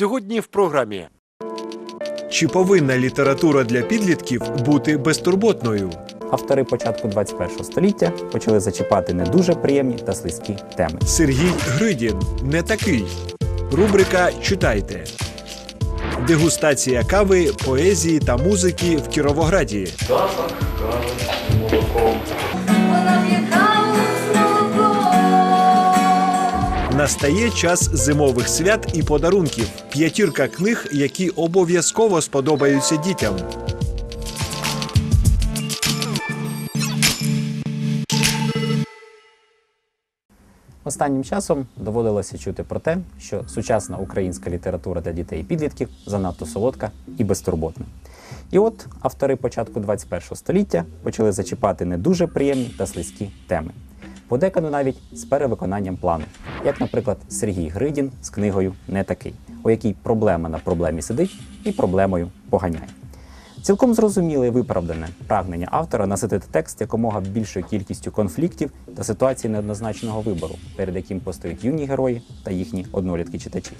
Сьогодні в програмі Чи повинна література для підлітків бути безтурботною? Автори початку 21 століття почали зачіпати не дуже приємні та слизькі теми. Сергій Гридін не такий. Рубрика Читайте. Дегустація кави, поезії та музики в Кіровограді. Запах кави з молоком. Настає час зимових свят і подарунків. П'ятірка книг, які обов'язково сподобаються дітям. Останнім часом доводилося чути про те, що сучасна українська література для дітей і підлітків занадто солодка і безтурботна. І от автори початку 21 століття почали зачіпати не дуже приємні та слизькі теми. Подекану навіть з перевиконанням плану, як, наприклад, Сергій Гридін з книгою Не такий, у якій проблема на проблемі сидить і проблемою поганяє. Цілком зрозуміле і виправдане прагнення автора наситити текст якомога більшою кількістю конфліктів та ситуацій неоднозначного вибору, перед яким постають юні герої та їхні однолітки читачі.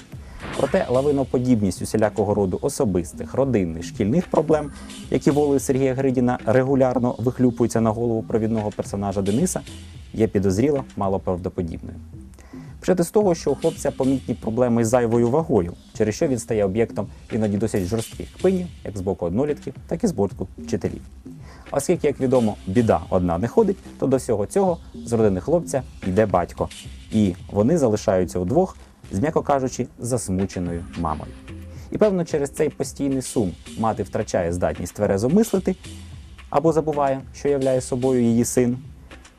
Проте лавиноподібність усілякого роду особистих, родинних, шкільних проблем, які волею Сергія Гридіна регулярно вихлюпуються на голову провідного персонажа Дениса, є підозріло малоправдоподібною. Почати з того, що у хлопця помітні проблеми з зайвою вагою, через що він стає об'єктом іноді досить жорстких кпинів, як з боку однолітків, так і з боку вчителів. Оскільки, як відомо, біда одна не ходить, то до всього цього з родини хлопця йде батько, і вони залишаються удвох, з м'яко кажучи, засмученою мамою. І певно, через цей постійний сум мати втрачає здатність тверезо мислити або забуває, що являє собою її син,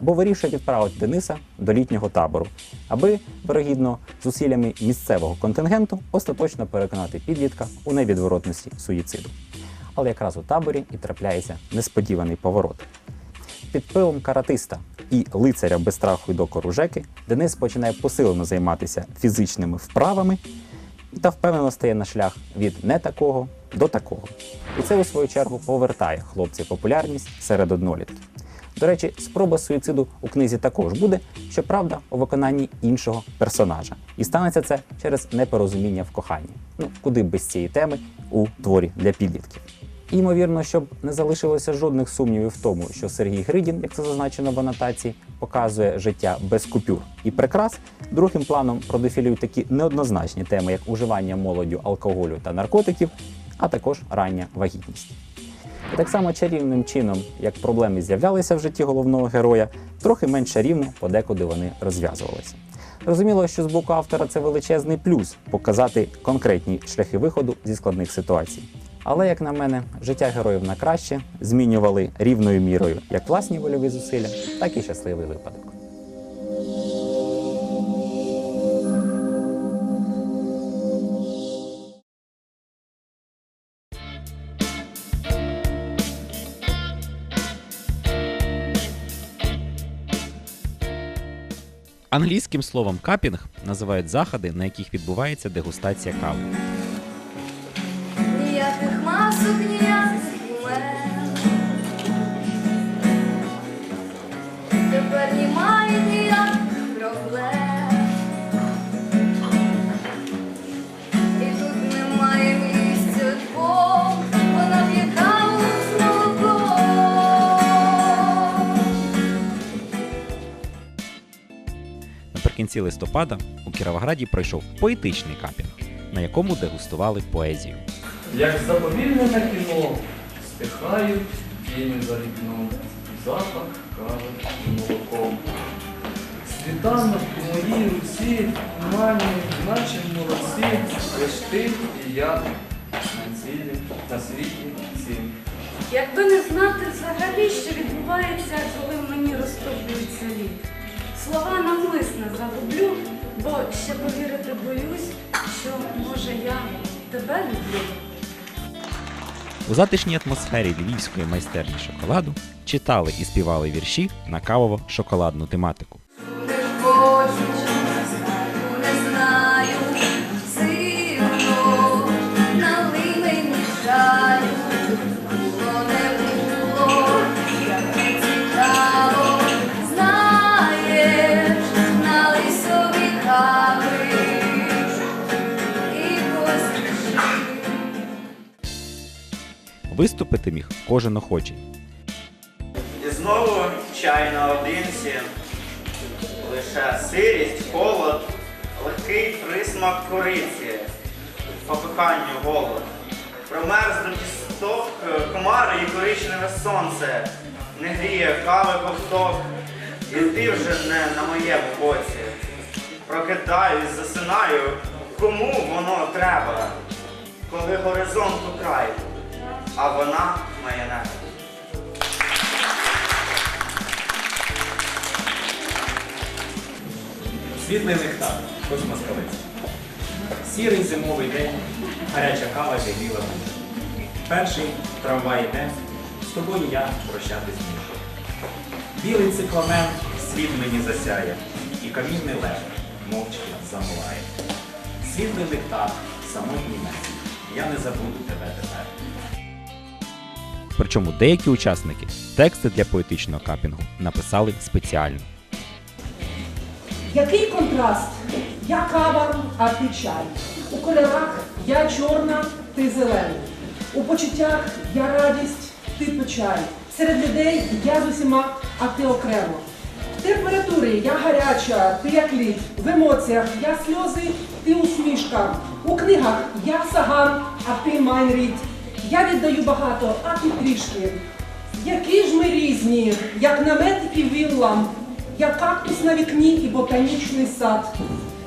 або вирішує відправити Дениса до літнього табору, аби, вирогідно, зусиллями місцевого контингенту остаточно переконати підлітка у невідворотності суїциду. Але якраз у таборі і трапляється несподіваний поворот. Під впливом каратиста і лицаря без страху й докору Жеки Денис починає посилено займатися фізичними вправами та впевнено стає на шлях від не такого до такого. І це, у свою чергу, повертає хлопці популярність серед однолітків. До речі, спроба суїциду у книзі також буде, щоправда, у виконанні іншого персонажа. І станеться це через непорозуміння в коханні. Ну, куди без цієї теми у творі для підлітків. І, ймовірно, щоб не залишилося жодних сумнівів в тому, що Сергій Гридін, як це зазначено в анотації, показує життя без купюр і прикрас. Другим планом продефілюють такі неоднозначні теми, як уживання молоддю алкоголю та наркотиків, а також рання вагітність. Так само чарівним чином, як проблеми з'являлися в житті головного героя, трохи менш чарівно подекуди вони розв'язувалися. Розуміло, що з боку автора це величезний плюс показати конкретні шляхи виходу зі складних ситуацій. Але, як на мене, життя героїв на краще змінювали рівною мірою як власні вольові зусилля, так і щасливий випадок. Англійським словом капінг називають заходи, на яких відбувається дегустація кави. Наприкінці листопада у Кіровограді пройшов поетичний капінг, на якому дегустували поезію. Як заповільнене кіно, стихають тіні за вікном, запах кави молоком. Світанок у моїй руці, мані, наче молодці, лиш ти і я на цілі, на світі цім. Якби не знати взагалі, що відбувається, коли в мені розтоплюється лід. Слова навмисно загублю, бо ще повірити боюсь, що може я тебе люблю. У затишній атмосфері львівської майстерні шоколаду читали і співали вірші на кавово-шоколадну тематику. Виступити міг кожен охочий. І знову чай наодинці, лише сирість, холод, легкий присмак кориці, по коханню голод. Промерзнуті сток, комари і коричневе сонце, не гріє кави ковток, і ти вже не на моєму боці. Прокидаюсь, засинаю, кому воно треба, коли горизонту край, а вона моє небо. Світлий нектар, хоч москалець. Сірий зимовий день, гаряча кава зігріла душу. Перший трамвай йде, з тобою я прощатись мушу. Білий цикламен світ мені засяє, і камінний лев мовчки замилає. Світлий нектар, самотній мець, я не забуду тебе тепер. Причому деякі учасники тексти для поетичного капінгу написали спеціально. Який контраст? Я кава, а ти чай. У кольорах я чорна, ти зелений. У почуттях я радість, ти печаль. Серед людей я з усіма, а ти окремо. В температурі я гаряча, ти як лід. В емоціях я сльози, ти усмішка. У книгах я саган, а ти майнрід. Я віддаю багато, а ти трішки. Які ж ми різні, як намет і вілла, як кактус на вікні і ботанічний сад.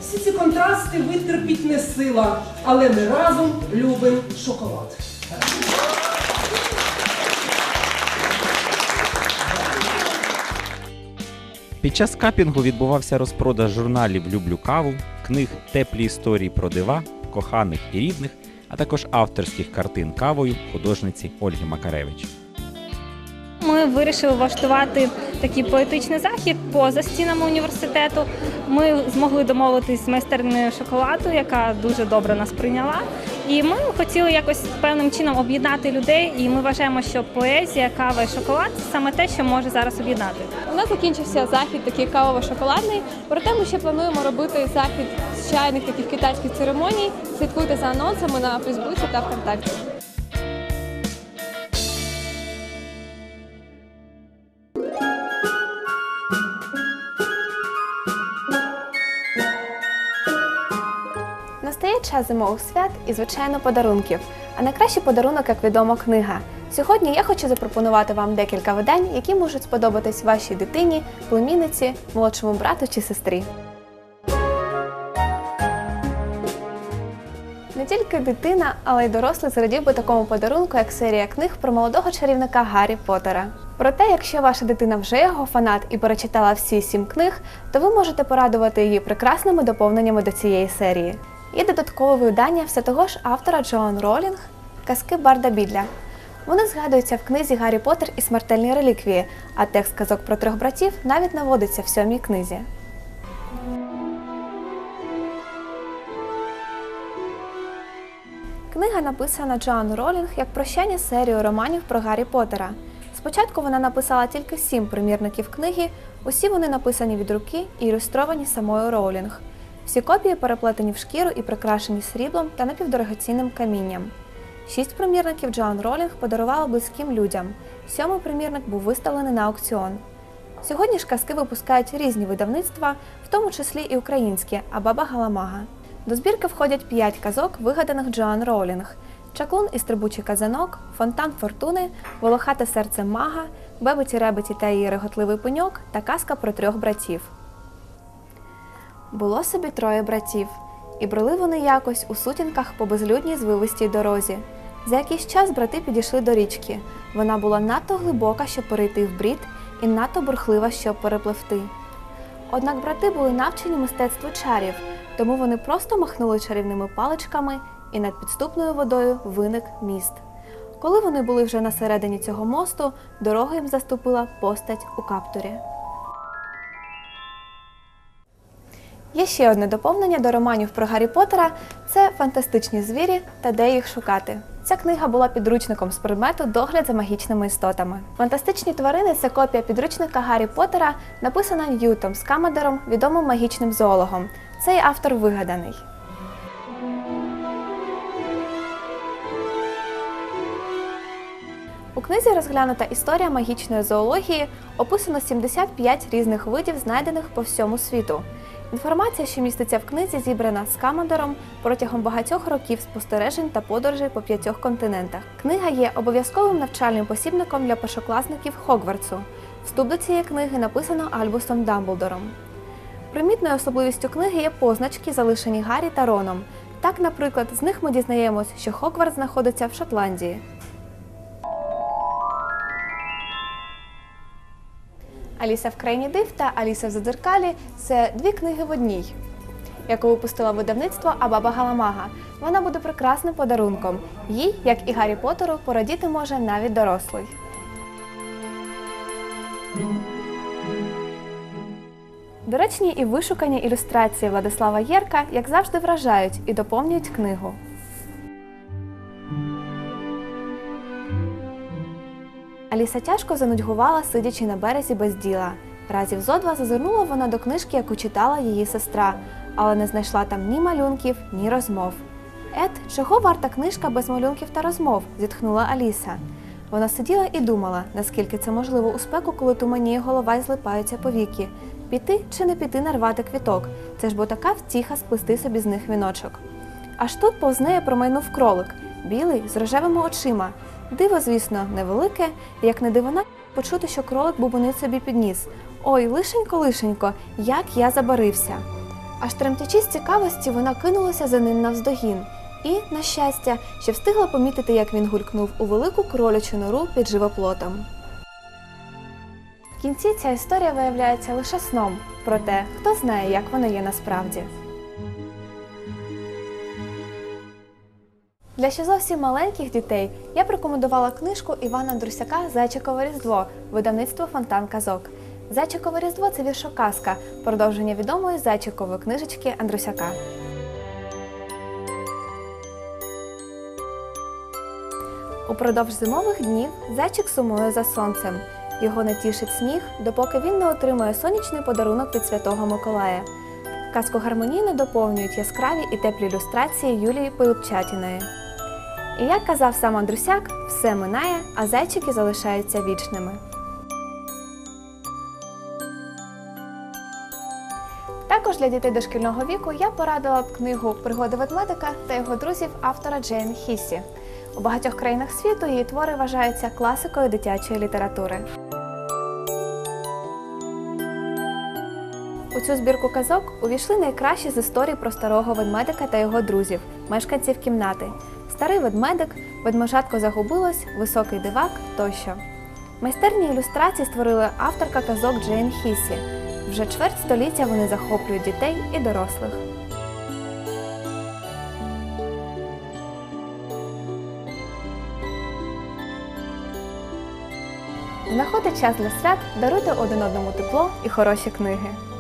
Всі ці контрасти витерпіть не сила, але ми разом любимо шоколад. Під час капінгу відбувався розпродаж журналів Люблю каву, книг Теплі історії про дива, коханих і рідних, а також авторських картин кавою художниці Ольги Макаревич. Ми вирішили влаштувати такий поетичний захід поза стінами університету. Ми змогли домовитись з майстернею шоколаду, яка дуже добре нас прийняла. І ми хотіли якось певним чином об'єднати людей. І ми вважаємо, що поезія, кава і шоколад саме те, що може зараз об'єднати. У нас закінчився захід такий кавово-шоколадний. Проте ми ще плануємо робити захід з чайних таких китайських церемоній. Слідкуйте за анонсами на Фейсбуці та ВКонтакті. Час зимових свят і, звичайно, подарунків. А найкращий подарунок, як відомо, книга. Сьогодні я хочу запропонувати вам декілька видань, які можуть сподобатись вашій дитині, племінниці, молодшому брату чи сестрі. Не тільки дитина, але й дорослий зрадів би такому подарунку, як серія книг про молодого чарівника Гаррі Поттера. Проте, якщо ваша дитина вже його фанат і перечитала всі сім книг, то ви можете порадувати її прекрасними доповненнями до цієї серії. Є додаткове видання все того ж автора Джоан Ролінг Казки Барда Бідля. Вони згадуються в книзі Гаррі Поттер і смертельні реліквії, а текст казок про трьох братів навіть наводиться в сьомій книзі. Книга написана Джоан Ролінг як прощання з серією романів про Гаррі Поттера. Спочатку вона написала тільки сім примірників книги, усі вони написані від руки і ілюстровані самою Роулінг. Всі копії переплетені в шкіру і прикрашені сріблом та напівдорогоцінним камінням. Шість примірників Джоан Ролінг подарувала близьким людям. Сьомий примірник був виставлений на аукціон. Сьогодні ж казки випускають різні видавництва, в тому числі і українські, а баба Галамага. До збірки входять п'ять казок, вигаданих Джоан Роулінг: Чаклун і стрибучий казанок, Фонтан фортуни, Волохате серце мага, Бебеті Ребеті та її реготливий пеньок та казка про трьох братів. Було собі троє братів, і брели вони якось у сутінках по безлюдній звивистій дорозі. За якийсь час брати підійшли до річки. Вона була надто глибока, щоб перейти в брід, і надто бурхлива, щоб перепливти. Однак брати були навчені мистецтву чарів, тому вони просто махнули чарівними паличками, і над підступною водою виник міст. Коли вони були вже на середині цього мосту, дорогу їм заступила постать у каптурі. Є ще одне доповнення до романів про Гаррі Поттера – це фантастичні звірі та де їх шукати. Ця книга була підручником з предмету догляд за магічними істотами. Фантастичні тварини це копія підручника Гаррі Поттера, написана Ньютом Скамадером, відомим магічним зоологом. Цей автор вигаданий. У книзі розглянута історія магічної зоології, описано 75 різних видів, знайдених по всьому світу. Інформація, що міститься в книзі, зібрана з Камандором протягом багатьох років спостережень та подорожей по п'ятьох континентах. Книга є обов'язковим навчальним посібником для першокласників Хогвартсу. Вступ до цієї книги написано Альбусом Дамблдором. Примітною особливістю книги є позначки, залишені Гаррі та Роном. Так, наприклад, з них ми дізнаємось, що Хогвартс знаходиться в Шотландії. Аліса в країні див та Аліса в Задзеркалі це дві книги в одній, яку випустила видавництво Абаба Галамага. Вона буде прекрасним подарунком. Їй, як і Гаррі Поттеру, порадіти може навіть дорослий. Доречні і вишукані ілюстрації Владислава Єрка, як завжди, вражають і доповнюють книгу. Аліса тяжко занудьгувала, сидячи на березі без діла. Разів зо два зазирнула вона до книжки, яку читала її сестра, але не знайшла там ні малюнків, ні розмов. Ет, чого варта книжка без малюнків та розмов? зітхнула Аліса. Вона сиділа і думала, наскільки це можливо у спеку, коли туманіє голова й злипаються повіки. Піти чи не піти нарвати квіток. Це ж бо така втіха сплести собі з них віночок. Аж тут повз неї промайнув кролик, білий, з рожевими очима. Диво, звісно, невелике, як не дивина, почути, що кролик бубонить собі підніс. Ой, лишенько, лишенько, як я забарився. Аж тремтячи з цікавості, вона кинулася за ним навздогін. І, на щастя, ще встигла помітити, як він гулькнув у велику кролячу нору під живоплотом. В кінці ця історія виявляється лише сном, проте хто знає, як воно є насправді. Для ще зовсім маленьких дітей я б рекомендувала книжку Івана Друсяка Зайчикове Різдво, видавництво Фонтан Казок. Зайчикове Різдво це віршоказка, продовження відомої зайчикової книжечки Андрусяка. Упродовж зимових днів зайчик сумує за сонцем. Його не тішить сніг, допоки він не отримує сонячний подарунок від Святого Миколая. Казку гармонійно доповнюють яскраві і теплі ілюстрації Юлії Пилипчатіної. І як казав сам Андрусяк, все минає, а зайчики залишаються вічними. Також для дітей дошкільного віку я порадила б книгу Пригоди ведмедика та його друзів автора Джейн Хіссі. У багатьох країнах світу її твори вважаються класикою дитячої літератури. У цю збірку казок увійшли найкращі з історій про старого ведмедика та його друзів, мешканців кімнати. Старий ведмедик, ведможатко загубилось, високий дивак тощо. Майстерні ілюстрації створила авторка казок Джейн Хіссі. Вже чверть століття вони захоплюють дітей і дорослих. Знаходьте час для свят, даруйте один одному тепло і хороші книги.